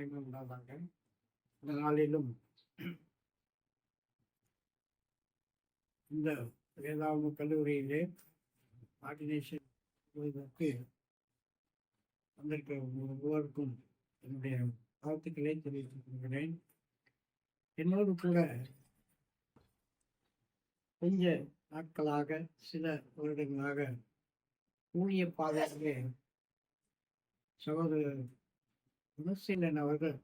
கைகொண்டாங்க இந்த நாளிலும் இந்த வேதாந்த கல்லூரியிலே ஆர்டினேஷன் செய்வதற்கு வந்திருக்கிற ஒவ்வொருக்கும் என்னுடைய வாழ்த்துக்களை தெரிவித்துக் கொள்கிறேன் என்னோடு கூட கொஞ்ச நாட்களாக சில வருடங்களாக ஊழிய பாதையிலே சகோதரர் குணசீலன் அவர்கள்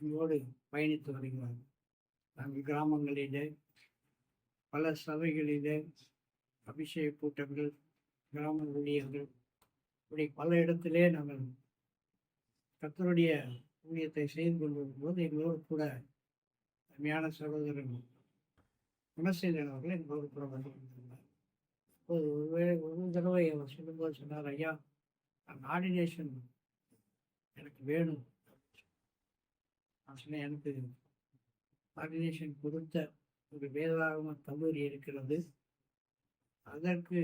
எங்களோடு பயணித்து வருகிறார். நாங்கள் கிராமங்களிலே பல சபைகளிலே அபிஷேக கூட்டங்கள் கிராம ஊழியர்கள் இப்படி பல இடத்திலே நாங்கள் கத்தருடைய ஊழியத்தை செய்து கொண்டிருக்கும்போது எங்களோடு கூட அருமையான சகோதரன் குணசீலன் அவர்கள் எங்களோடு கூட வந்து கொண்டிருந்தார். அப்போது ஒருவேளை ஒரு தடவை அவர் சொல்லும்போது சொன்னார் ஐயா அந்த ஆர்டினேஷன் எனக்கு வேணும். நான் சொன்னேன் எனக்கு ஆர்டினேஷன் கொடுத்த ஒரு வேதாகம கல்லூரி இருக்கிறது. அதற்கு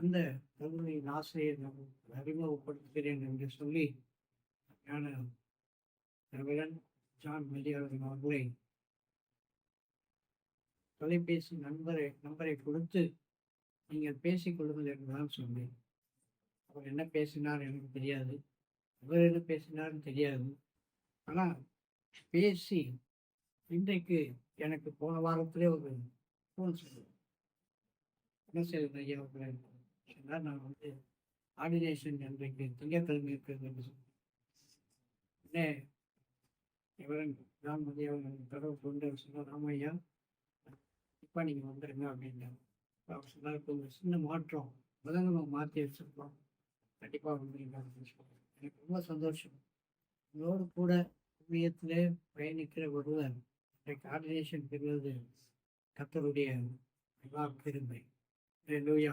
அந்த கல்லூரியின் ஆசிரியர் நான் அறிமுகப்படுத்துகிறேன் என்று சொல்லி ஞான தமிழன் ஜான் மெல்லியாளன் அவர்களை தொலைபேசி நண்பரை நம்பரை கொடுத்து நீங்கள் பேசிக்கொள்ளுங்கள் என்று தான் சொன்னேன். அவர் என்ன பேசினார் எனக்கு தெரியாது. இவர் என்ன பேசினார்னு தெரியாது. ஆனால் பேசி இன்றைக்கு எனக்கு போன வாரத்திலே ஒரு ஃபோன் சொல்லுவேன் என்ன செய்வது ஐயா சொன்னார் நான் வந்து ஆர்டினேஷன் இன்றைக்கு திங்கட்கிழமை இருக்கிறது என்று சொன்னேன். என்ன இவரன் நான் வந்து அவன் தொடர்பு கொண்டு அவர் சொன்னார் ஆமாம் ஐயா இப்போ நீங்கள் வந்துடுங்க அப்படின்னாரு. அவர் சொன்னார் இப்போ ஒரு சின்ன மாற்றம் முதல்ல நம்ம மாற்றி வச்சுருக்கோம். கண்டிப்பாக வந்துருங்க அப்படின்னு சொன்னார் எனக்கு ரொம்ப சந்தோஷம். உங்களோடு கூட ஊழியத்திலே பயணிக்கிற ஒருவர் இன்றைக்கு ஆர்டினேஷன் பெறுவது கத்தருடைய மகா பெருமை. லூயா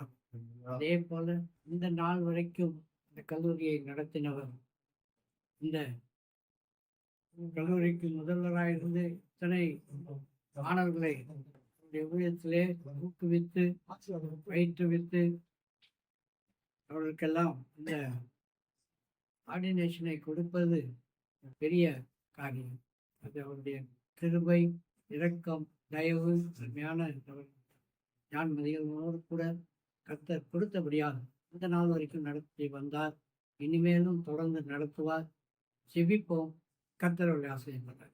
அதே போல இந்த நாள் வரைக்கும் இந்த கல்லூரியை நடத்தினவர் இந்த கல்லூரிக்கு முதல்வராக இருந்து இத்தனை மாணவர்களை ஊழியத்திலே ஊக்குவித்து பயிற்றுவித்து அவர்களுக்கெல்லாம் இந்த ஆர்டினேஷனை கொடுப்பது பெரிய காரியம். அது அவருடைய கிருபை இரக்கம் தயவு அருமையான ஞான் மதிகளோடு கூட கர்த்தர் கொடுத்தபடியாக இந்த நாள் வரைக்கும் நடத்தி வந்தார். இனிமேலும் தொடர்ந்து நடத்துவார். செவிப்போம் கர்த்தருடைய ஆசைப்படுறார்